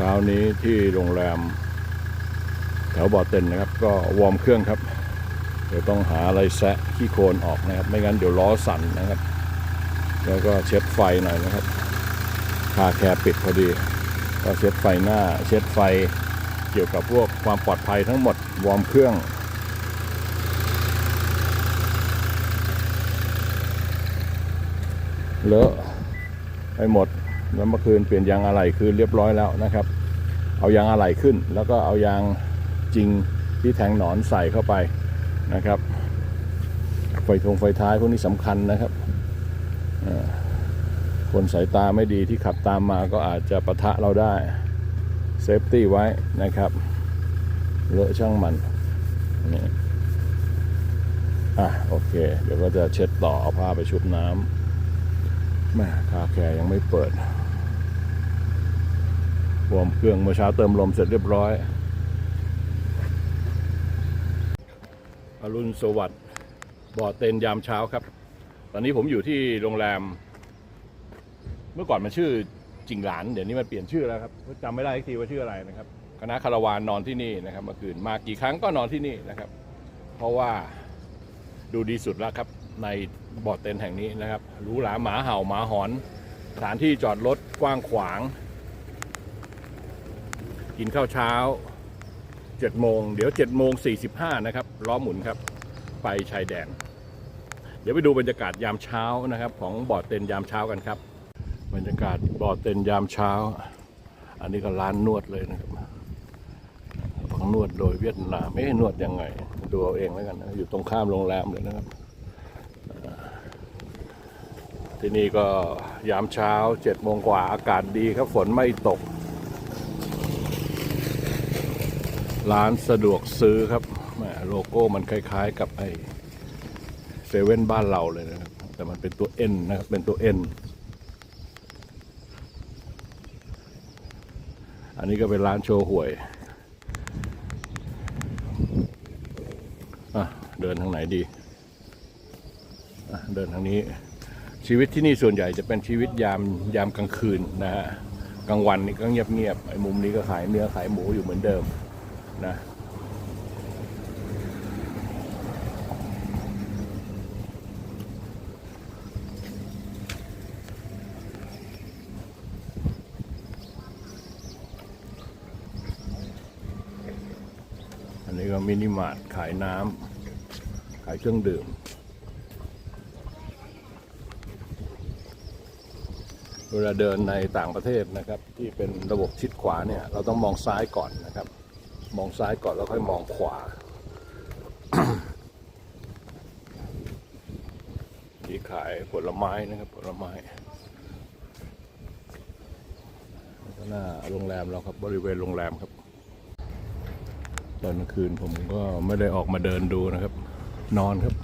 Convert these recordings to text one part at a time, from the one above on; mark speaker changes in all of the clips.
Speaker 1: เช้านี้ที่โรงแรม แถวบ่อเต็นนะครับ ก็วอร์มเครื่องครับ เดี๋ยวต้องหาอะไรแซะขี้โคลนออกนะครับ ไม่งั้นเดี๋ยวล้อสั่นนะครับ แล้วก็เช็ดไฟหน่อยนะครับคาแคร์ปิดพอดี ก็เช็ดไฟหน้า เช็ดไฟเกี่ยวกับพวกความปลอดภัยทั้งหมด วอร์มเครื่องเลอะไปหมด แล้วเมื่อคืนเปลี่ยนยางอะไหล่คืนเรียบร้อยแล้วนะครับ เอายางอะไหล่ขึ้น แล้วก็เอายางจริงที่แทงหนอนใส่เข้าไปนะครับ ไฟทงไฟท้ายพวกนี้สำคัญนะครับคนสายตาไม่ดีที่ขับตามมาก็อาจจะปะทะเราได้เซฟตี้ไว้นะครับเลอะช่างมันนี่อะโอเค เดี๋ยวก็จะเช็ดต่อเอาผ้าไปชุบน้ำ แม่คาแคร์ยังไม่เปิดวอร์มเครื่องเมื่อเช้าเติมลมเสร็จเรียบร้อย อรุณสวัสดิ์บ่อเต็นยามเช้าครับ ตอนนี้ผมอยู่ที่โรงแรม เมื่อก่อนมันชื่อจิงหลาน เดี๋ยวนี้มันเปลี่ยนชื่อแล้วครับจำไม่ได้ทีว่าชื่ออะไรนะครับ คณะคาราวานนอนที่นี่นะครับเมื่อคืนมากี่ครั้งก็นอนที่นี่นะครับ เพราะว่าดูดีสุดแล้วครับใน บ่อเต็นแห่งนี้นะครับหรูหราหมาเห่าหมาหอน สถานที่จอดรถกว้างขวาง กินข้าวเช้า7โมงเดี๋ยว7โมง45นะครับล้อหมุนครับ ไปชายแดน เดี๋ยวไปดูบรรยากาศยามเช้านะครับ ของบ่อเต็นยามเช้ากันครับ บรรยากาศบ่อเต็นยามเช้า อันนี้ก็ร้านนวดเลยนะครับของนวดโดยเวียดนามไม่นวดยังไง ดูเอาเองแล้วกันนะอยู่ตรงข้ามโรงแรมเลยนะครับ ที่นี่ก็ยามเช้า7โมงกว่าอากาศดีครับฝนไม่ตก ร้านสะดวกซื้อครับโลโก้มันคล้าย ๆ กับไอ้เซเว่นบ้านเราเลยนะครับ แต่มันเป็นตัวเอ็นนะครับ เป็นตัวเอ็นอันนี้ก็เป็นร้านโชว์หวยอะเดินทางไหนดีอะเดินทางนี้ ชีวิตที่นี่ส่วนใหญ่จะเป็นชีวิตยามยามกลางคืนนะฮะกลางวันนี่ก็เงียบๆไอ้มุมนี้ก็ขายเนื้อขายหมูอยู่เหมือนเดิมนะอันนี้ก็มินิมาร์ทขายน้ำขายเครื่องดื่ม เวลาเดินในต่างประเทศนะครับ ที่เป็นระบบชิดขวาเนี่ย เราต้องมองซ้ายก่อนนะครับ มองซ้ายก่อนแล้วค่อยมองขวา ที่ขายผลไม้นะครับผลไม้ก็หน้าโรงแรมเราครับบริเวณโรงแรมครับ ตอนกลางคืนผมก็ไม่ได้ออกมาเดินดูนะครับ นอนครับ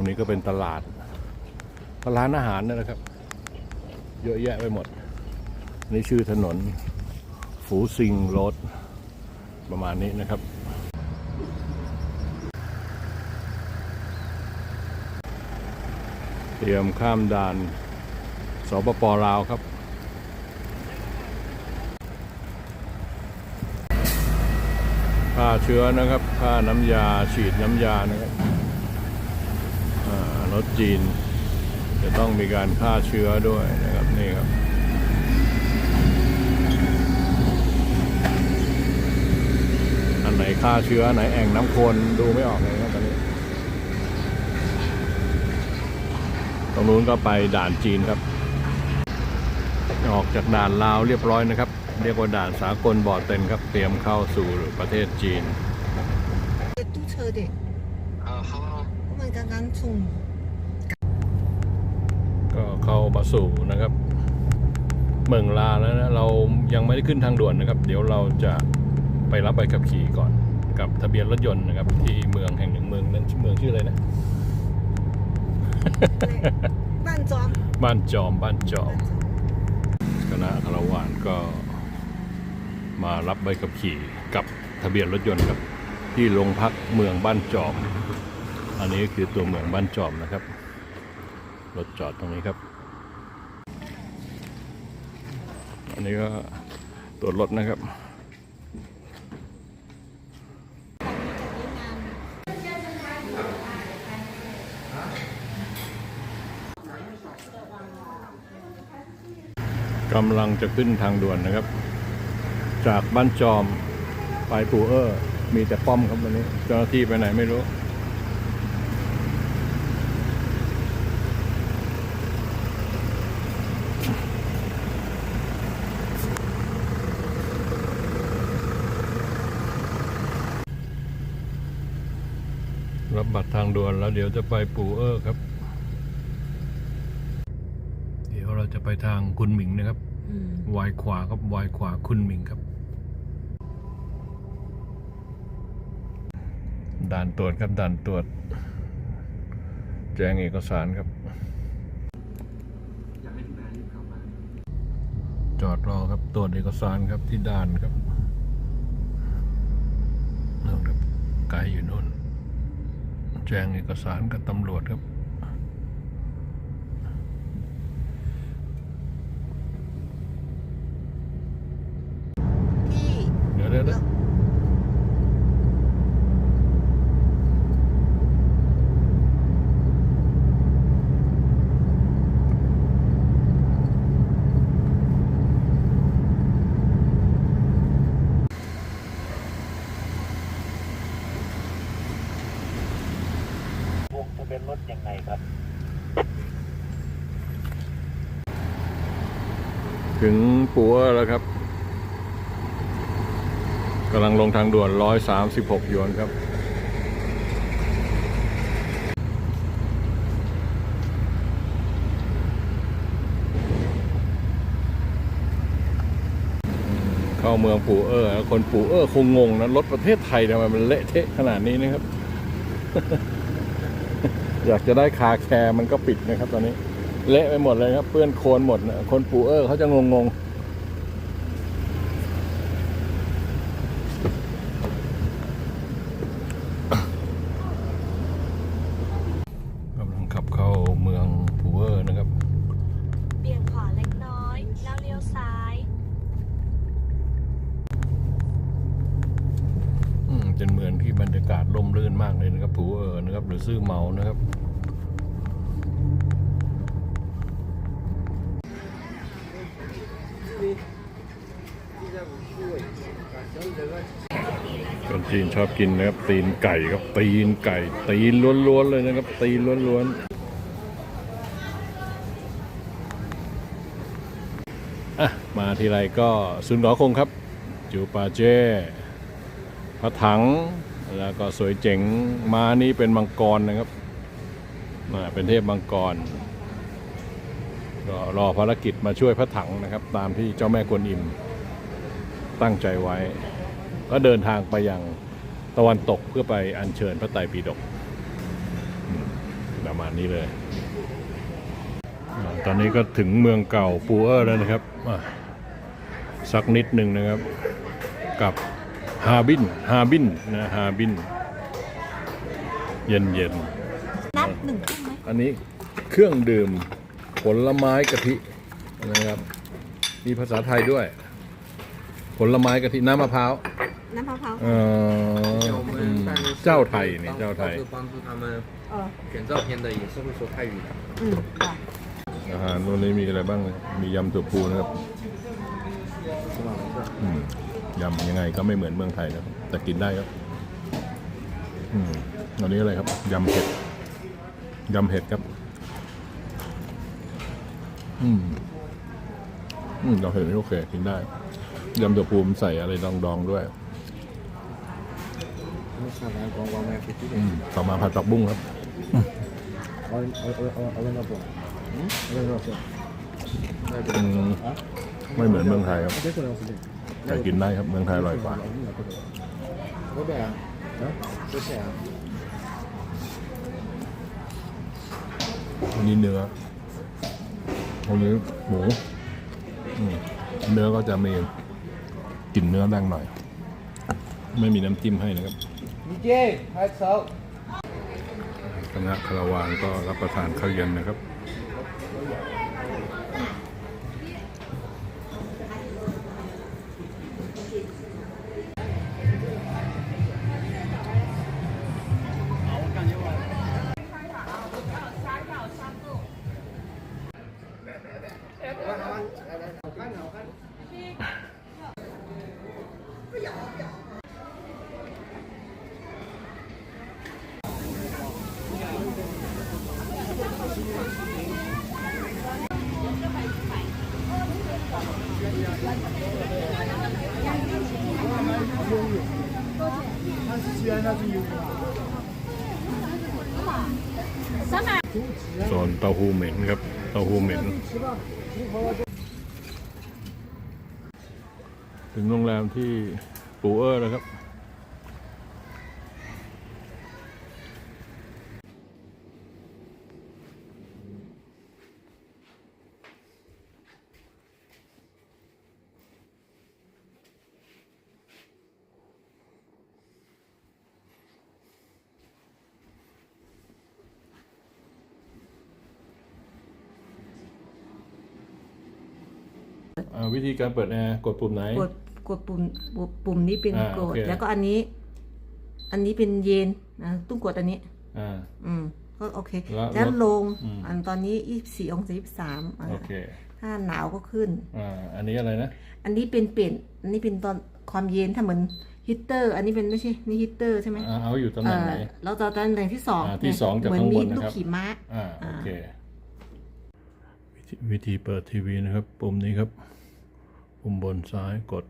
Speaker 1: รงนี้ก็เป็นตลาดร้านอาหารนั่นะครับ เยอะแยะไปหมด นี่ชื่อถนน ฝูซิงรดประมาณนี้นะครับ เตรียมข้ามด่านสปปลาวครับค่าเชื้อนะครับค่าน้ำยาฉีดน้ำยานะครับ รถจีน จะต้องมีการฆ่าเชื้อด้วยนะครับนี่ครับ อันไหนฆ่าเชื้ออันไหนแอ่งน้ำคนดูไม่ออกเลยครับตอนนี้ ตรงนู้นก็ไปด่านจีนครับ ออกจากด่านลาวเรียบร้อยนะครับ เรียกว่าด่านสากลบ่อเต็นครับ เตรียมเข้าสู่ประเทศจีน
Speaker 2: 堵车的，
Speaker 3: 啊，好好，
Speaker 2: 我们刚刚从
Speaker 1: ก็เข้ามาสู่นะครับเมืองลาแล้วนะเรายังไม่ได้ขึ้นทางด่วนนะครับ เดี๋ยวเราจะไปรับใบขับขี่ก่อน กับทะเบียนรถยนต์นะครับ ที่เมืองแห่งหนึ่งเมืองนั้นเมืองชื่ออะไรนะ
Speaker 2: 慢装，
Speaker 1: บ้านจอมบ้านจอมคณะคารวานก็มารับใบขับขี่กับทะเบียนรถยนต์ครับที่โรงพักเมืองบ้านจอม อันนี้คือตัวเมืองบ้านจอมนะครับ รถจอดตรงนี้ครับ อันนี้ก็ตรวจรถนะครับกำลังจะขึ้นทางด่วนนะครับ จากบ้านจอมไปปูเออร์ มีแต่ป้อมครับวันนี้ เจ้าหน้าที่ไปไหนไม่รู้ รั บบัตรทางด่วนแล้วเดี๋ยวจะไปปูเออร์ครับ เดี๋ยวเราจะไปทางคุณหมิงนะครับ
Speaker 2: 嗯，
Speaker 1: วายขวาครับวายขวาคุณหมิงครับ ด่านตรวจครับด่านตรวจ แจ้งเอกสารครับจอดรอครับตรวจเอกสารครับที่ด่านครับนู่นครับไกด์อยู่นู่น แจ้งเอกสารกับตำรวจครับ
Speaker 2: 一
Speaker 1: เดี๋ยวเดี๋ยวเดี๋ยว
Speaker 3: วงทะเบียนรถยังไงครับ
Speaker 1: ถึงปัวแล้วครับกำลังลงทางด่วน 136 หยวนครับ เข้าเมืองปูเออร์คนปูเออร์คงงงนะ รถประเทศไทยทำไมมันเละเทะขนาดนี้นะครับ อยากจะได้คาแคร์มันก็ปิดนะครับ ตอนนี้ เละไปหมดเลยครับ เปื้อนโคลนหมดนะคนปูเออร์เขาจะงงงๆกำลังขับเข้าเมืองปูเออร์นะครับ
Speaker 4: เบี่ยงขวาเล็กน้อย แล้วเลี้ยวซ้าย
Speaker 1: อืม เป็นเมืองที่บรรยากาศร่มรื่นมากเลยนะครับผูเออนะครับ หรือซื่อเมานะครับคนจีนชอบกินนะครับ ตีนไก่ครับ ตีนไก่ ตีนล้วนๆเลยนะครับ ตีนล้วนๆ อะ มาทีไรก็ซุนหอคงครับ จูปาเจ้ พระถังแล้วก็สวยเจ๋งมานี่เป็นมังกรนะครับมาเป็นเทพมังกรก็รอภารกิจมาช่วยพระถังนะครับ ตามที่เจ้าแม่กวนอิมตั้งใจไว้ ก็เดินทางไปยังตะวันตกเพื่อไปอัญเชิญพระไตรปิฎกประมาณนี้เลย ตอนนี้ก็ถึงเมืองเก่าปูเออร์แล้วนะครับสักนิดหนึ่งนะครับกับ ฮาบินฮาบินนะฮาบิน เย็นเย็น
Speaker 2: นัดหนึ่งทุ่มไหม
Speaker 1: ๆอันนี้เครื่องดื่มผลไม้กะทินะครับ มีภาษาไทยด้วย ผลไม้กะทิน้ำมะพร้าว
Speaker 2: น้ำมะพร้าว
Speaker 1: เอ่อ
Speaker 5: 我
Speaker 1: อืม
Speaker 5: 们办公室
Speaker 1: เจ้าไทยนี่
Speaker 5: 帮
Speaker 1: เจ้าไทย
Speaker 5: 到处帮助他们
Speaker 2: เออ
Speaker 5: 选照片的也是会说泰语的。
Speaker 2: อืมค่ะ
Speaker 1: อาหารวันนี้มีอะไรบ้างมียำถั่วพูนะครับ
Speaker 5: 是吗？没事。
Speaker 1: อืม ยำยังไงก็ไม่เหมือนเมืองไทยนะครับแต่กินได้ครับอืมอันนี้อะไรครับยำเห็ดยำเห็ดครับอืมอืมเรเห็ดนี่โอเคกินได้ยำตะภูมิใส่อะไรดองด
Speaker 5: องด้
Speaker 1: วยต่อมาผัดผักบุ้งครับ ไม่เหมือนเมืองไทยครับ แต่กินได้ครับเมืองไทยอร่อยกว่า
Speaker 5: แบบ
Speaker 1: อันนี้เนื้อตรงนี้หมูเนื้อก็จะมีกลิ่นเนื้อแรงหน่อย ไม่มีน้ำจิ้มให้นะครับ
Speaker 5: มีเจไฮโซ
Speaker 1: คณะคาราวานก็รับประทานข้าวเย็นนะครับ โซนเต้าหู้เหม็นครับ เต้าหู้เหม็น ถึงโรงแรมที่ปูเออร์แล้วครับ อ่าวิธีการเปิดแอร์กดปุ่มไหน
Speaker 2: กดกดปุ่มปุ่มปุ่มนี้เป็น
Speaker 1: อ่าก
Speaker 2: ด
Speaker 1: โอเค
Speaker 2: แล้วก็อันนี้ อันนี้เป็นเย็นนะต้องกดอันนี้
Speaker 1: อ่า
Speaker 2: อืมก็โอเค
Speaker 1: แล้ว
Speaker 2: แล้วลง
Speaker 1: อืม
Speaker 2: อันตอนนี้ยี่สิบสี่องศายี่สิบสาม
Speaker 1: โอเค
Speaker 2: ถ้าหนาวก็ขึ้น
Speaker 1: อ่าอันนี้อะไรนะ
Speaker 2: อันนี้เป็นเปลี่ยนอันนี้เป็นตอนความเย็นถ้าเหมือนฮีตเตอร์ อันนี้เป็นไม่ใช่นี่ฮีตเตอร์ใช่ไหม
Speaker 1: อ่าเอาอยู่ตำแห
Speaker 2: เอ
Speaker 1: น่ง
Speaker 2: อ
Speaker 1: ไหน
Speaker 2: เราจะตำแหน่งที่สอง
Speaker 1: อ่าที่สองจาก
Speaker 2: เหมือน
Speaker 1: ข้างบ
Speaker 2: มี
Speaker 1: นนะครับ
Speaker 2: ลูกขี่ม้า
Speaker 1: อ่าโอเค วิธีเปิดทีวีนะครับ ปุ่มนี้ครับ ปุ่มบนซ้ายกด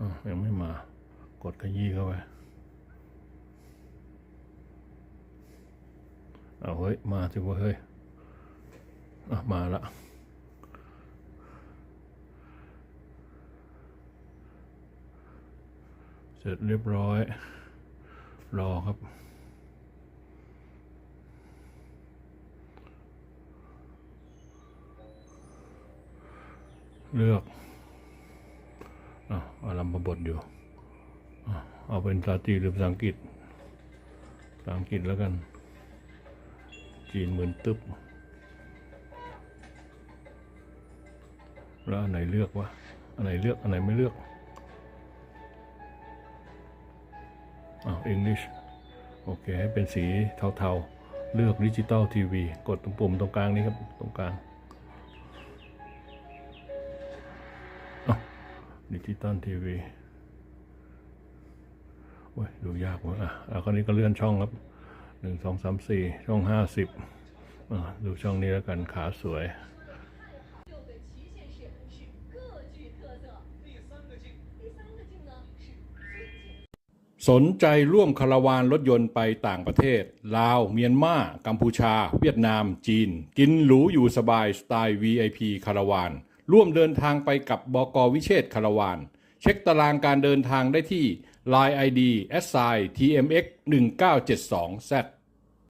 Speaker 1: อะยังไม่มากดขยี้เข้าไปเอาเฮ้ย มาสิวะเฮ้ยมาละเสร็จเรียบร้อย รอครับ เลือกอะอารัมพบทอยู่อะเอาเป็นภาษาจีนหรือภาษาอังกฤษภาษาอังกฤษแล้วกัน จีนเหมือนตึบแล้วอันไหนเลือกวะอันไหนเลือกอันไหนไม่เลือกอ้าวอังกฤษโอเค ให้เป็นสีเทาๆ เลือกดิจิตอลทีวี กดตรงปุ่มตรงกลางนี้ครับ ตรงกลาง ดิจิตอลทีวีโอ้ยดูยากว่ะอะแล้วคราวนี้ก็เลื่อนช่องครับหนึ่งสองสามสี่ช่องห้าสิบอะดูช่องนี้แล้วกันขาสวยสนใจร่วมคาราวานรถยนต์ไปต่างประเทศ ลาว เมียนมา กัมพูชา เวียดนาม จีน กินหรูอยู่สบายสไตล์ VIP คาราวาน ร่วมเดินทางไปกับบกวิเชษคารวานเช็คตารางการเดินทางได้ที่ Line ID s i tmx 1972 z